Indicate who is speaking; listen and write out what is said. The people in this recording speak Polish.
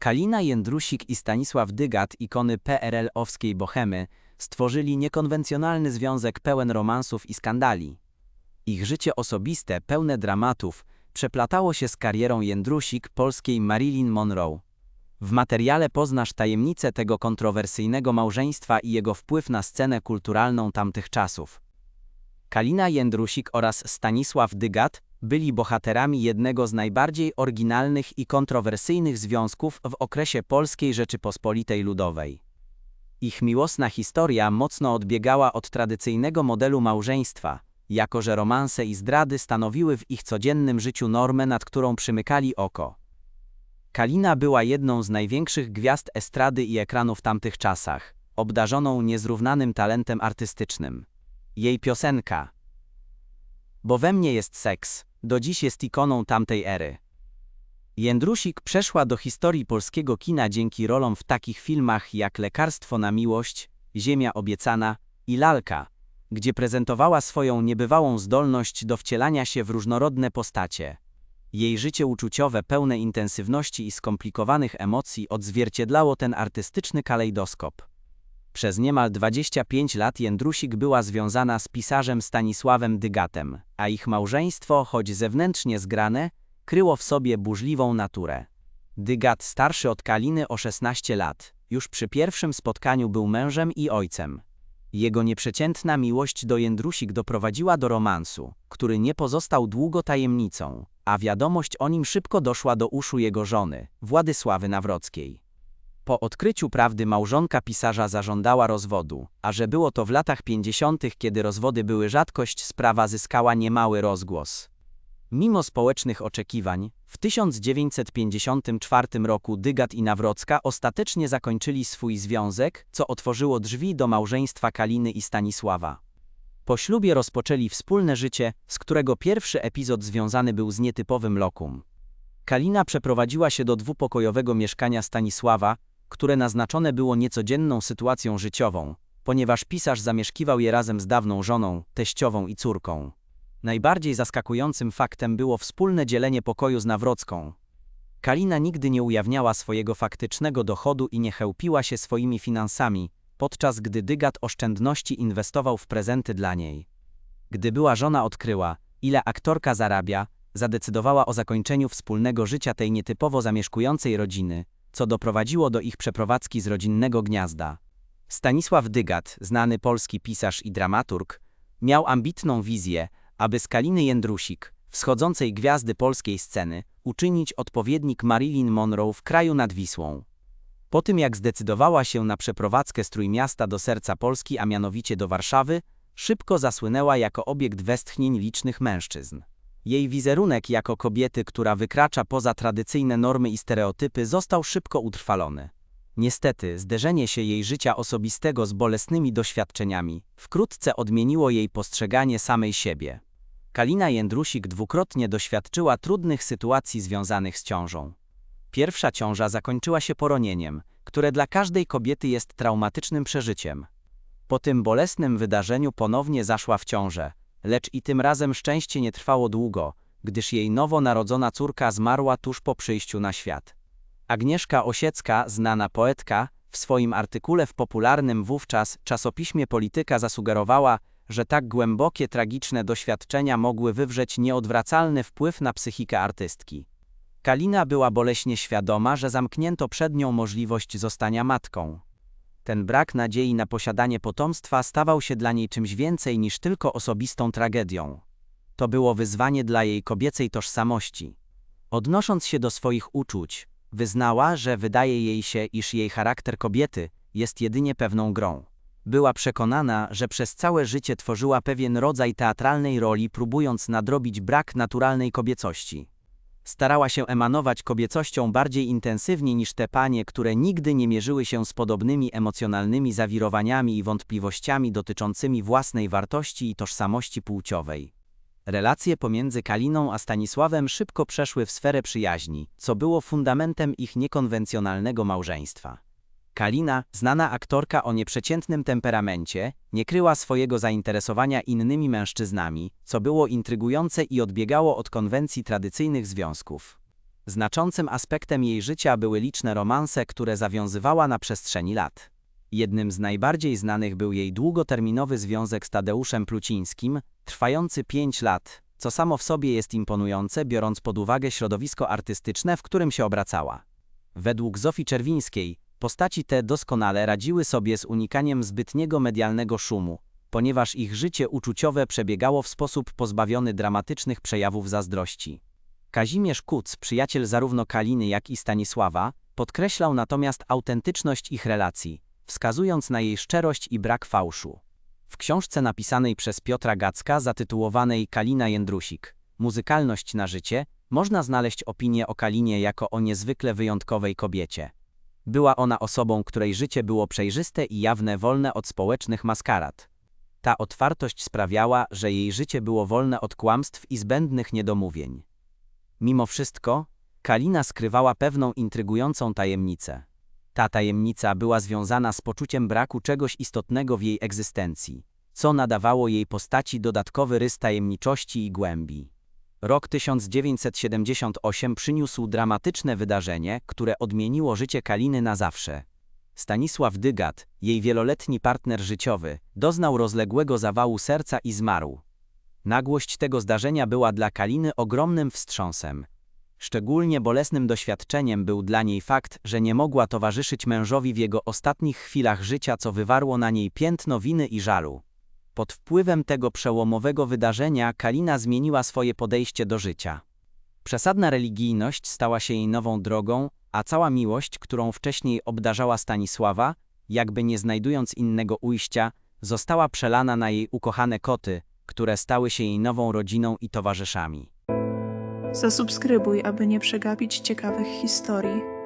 Speaker 1: Kalina Jędrusik i Stanisław Dygat, ikony PRL-owskiej bohemy, stworzyli niekonwencjonalny związek pełen romansów i skandali. Ich życie osobiste, pełne dramatów, przeplatało się z karierą Jędrusik polskiej Marilyn Monroe. W materiale poznasz tajemnicę tego kontrowersyjnego małżeństwa i jego wpływ na scenę kulturalną tamtych czasów. Kalina Jędrusik oraz Stanisław Dygat byli bohaterami jednego z najbardziej oryginalnych i kontrowersyjnych związków w okresie Polskiej Rzeczypospolitej Ludowej. Ich miłosna historia mocno odbiegała od tradycyjnego modelu małżeństwa, jako że romanse i zdrady stanowiły w ich codziennym życiu normę, nad którą przymykali oko. Kalina była jedną z największych gwiazd estrady i ekranu w tamtych czasach, obdarzoną niezrównanym talentem artystycznym. Jej piosenka Bo we mnie jest seks, do dziś jest ikoną tamtej ery. Jędrusik przeszła do historii polskiego kina dzięki rolom w takich filmach jak Lekarstwo na miłość, Ziemia obiecana i Lalka, gdzie prezentowała swoją niebywałą zdolność do wcielania się w różnorodne postacie. Jej życie uczuciowe pełne intensywności i skomplikowanych emocji odzwierciedlało ten artystyczny kalejdoskop. Przez niemal 25 lat Jędrusik była związana z pisarzem Stanisławem Dygatem, a ich małżeństwo, choć zewnętrznie zgrane, kryło w sobie burzliwą naturę. Dygat, starszy od Kaliny o 16 lat, już przy pierwszym spotkaniu był mężem i ojcem. Jego nieprzeciętna miłość do Jędrusik doprowadziła do romansu, który nie pozostał długo tajemnicą, a wiadomość o nim szybko doszła do uszu jego żony, Władysławy Nawrockiej. Po odkryciu prawdy małżonka pisarza zażądała rozwodu, a że było to w latach 50., kiedy rozwody były rzadkość, sprawa zyskała niemały rozgłos. Mimo społecznych oczekiwań, w 1954 roku Dygat i Nawrocka ostatecznie zakończyli swój związek, co otworzyło drzwi do małżeństwa Kaliny i Stanisława. Po ślubie rozpoczęli wspólne życie, z którego pierwszy epizod związany był z nietypowym lokum. Kalina przeprowadziła się do dwupokojowego mieszkania Stanisława, które naznaczone było niecodzienną sytuacją życiową, ponieważ pisarz zamieszkiwał je razem z dawną żoną, teściową i córką. Najbardziej zaskakującym faktem było wspólne dzielenie pokoju z Nawrocką. Kalina nigdy nie ujawniała swojego faktycznego dochodu i nie chełpiła się swoimi finansami, podczas gdy Dygat oszczędności inwestował w prezenty dla niej. Gdy była żona odkryła, ile aktorka zarabia, zadecydowała o zakończeniu wspólnego życia tej nietypowo zamieszkującej rodziny, co doprowadziło do ich przeprowadzki z rodzinnego gniazda. Stanisław Dygat, znany polski pisarz i dramaturg, miał ambitną wizję, aby z Kaliny Jędrusik, wschodzącej gwiazdy polskiej sceny, uczynić odpowiednik Marilyn Monroe w kraju nad Wisłą. Po tym jak zdecydowała się na przeprowadzkę z Trójmiasta do serca Polski, a mianowicie do Warszawy, szybko zasłynęła jako obiekt westchnień licznych mężczyzn. Jej wizerunek jako kobiety, która wykracza poza tradycyjne normy i stereotypy, został szybko utrwalony. Niestety, zderzenie się jej życia osobistego z bolesnymi doświadczeniami wkrótce odmieniło jej postrzeganie samej siebie. Kalina Jędrusik dwukrotnie doświadczyła trudnych sytuacji związanych z ciążą. Pierwsza ciąża zakończyła się poronieniem, które dla każdej kobiety jest traumatycznym przeżyciem. Po tym bolesnym wydarzeniu ponownie zaszła w ciążę, lecz i tym razem szczęście nie trwało długo, gdyż jej nowo narodzona córka zmarła tuż po przyjściu na świat. Agnieszka Osiecka, znana poetka, w swoim artykule w popularnym wówczas czasopiśmie Polityka zasugerowała, że tak głębokie, tragiczne doświadczenia mogły wywrzeć nieodwracalny wpływ na psychikę artystki. Kalina była boleśnie świadoma, że zamknięto przed nią możliwość zostania matką. Ten brak nadziei na posiadanie potomstwa stawał się dla niej czymś więcej niż tylko osobistą tragedią. To było wyzwanie dla jej kobiecej tożsamości. Odnosząc się do swoich uczuć, wyznała, że wydaje jej się, iż jej charakter kobiety jest jedynie pewną grą. Była przekonana, że przez całe życie tworzyła pewien rodzaj teatralnej roli, próbując nadrobić brak naturalnej kobiecości. Starała się emanować kobiecością bardziej intensywnie niż te panie, które nigdy nie mierzyły się z podobnymi emocjonalnymi zawirowaniami i wątpliwościami dotyczącymi własnej wartości i tożsamości płciowej. Relacje pomiędzy Kaliną a Stanisławem szybko przeszły w sferę przyjaźni, co było fundamentem ich niekonwencjonalnego małżeństwa. Kalina, znana aktorka o nieprzeciętnym temperamencie, nie kryła swojego zainteresowania innymi mężczyznami, co było intrygujące i odbiegało od konwencji tradycyjnych związków. Znaczącym aspektem jej życia były liczne romanse, które zawiązywała na przestrzeni lat. Jednym z najbardziej znanych był jej długoterminowy związek z Tadeuszem Plucińskim, trwający pięć lat, co samo w sobie jest imponujące, biorąc pod uwagę środowisko artystyczne, w którym się obracała. Według Zofii Czerwińskiej, postaci te doskonale radziły sobie z unikaniem zbytniego medialnego szumu, ponieważ ich życie uczuciowe przebiegało w sposób pozbawiony dramatycznych przejawów zazdrości. Kazimierz Kuc, przyjaciel zarówno Kaliny, jak i Stanisława, podkreślał natomiast autentyczność ich relacji, wskazując na jej szczerość i brak fałszu. W książce napisanej przez Piotra Gacka zatytułowanej Kalina Jędrusik Muzykalność na życie można znaleźć opinię o Kalinie jako o niezwykle wyjątkowej kobiecie. Była ona osobą, której życie było przejrzyste i jawne, wolne od społecznych maskarad. Ta otwartość sprawiała, że jej życie było wolne od kłamstw i zbędnych niedomówień. Mimo wszystko, Kalina skrywała pewną intrygującą tajemnicę. Ta tajemnica była związana z poczuciem braku czegoś istotnego w jej egzystencji, co nadawało jej postaci dodatkowy rys tajemniczości i głębi. Rok 1978 przyniósł dramatyczne wydarzenie, które odmieniło życie Kaliny na zawsze. Stanisław Dygat, jej wieloletni partner życiowy, doznał rozległego zawału serca i zmarł. Nagłość tego zdarzenia była dla Kaliny ogromnym wstrząsem. Szczególnie bolesnym doświadczeniem był dla niej fakt, że nie mogła towarzyszyć mężowi w jego ostatnich chwilach życia, co wywarło na niej piętno winy i żalu. Pod wpływem tego przełomowego wydarzenia Kalina zmieniła swoje podejście do życia. Przesadna religijność stała się jej nową drogą, a cała miłość, którą wcześniej obdarzała Stanisława, jakby nie znajdując innego ujścia, została przelana na jej ukochane koty, które stały się jej nową rodziną i towarzyszami.
Speaker 2: Zasubskrybuj, aby nie przegapić ciekawych historii.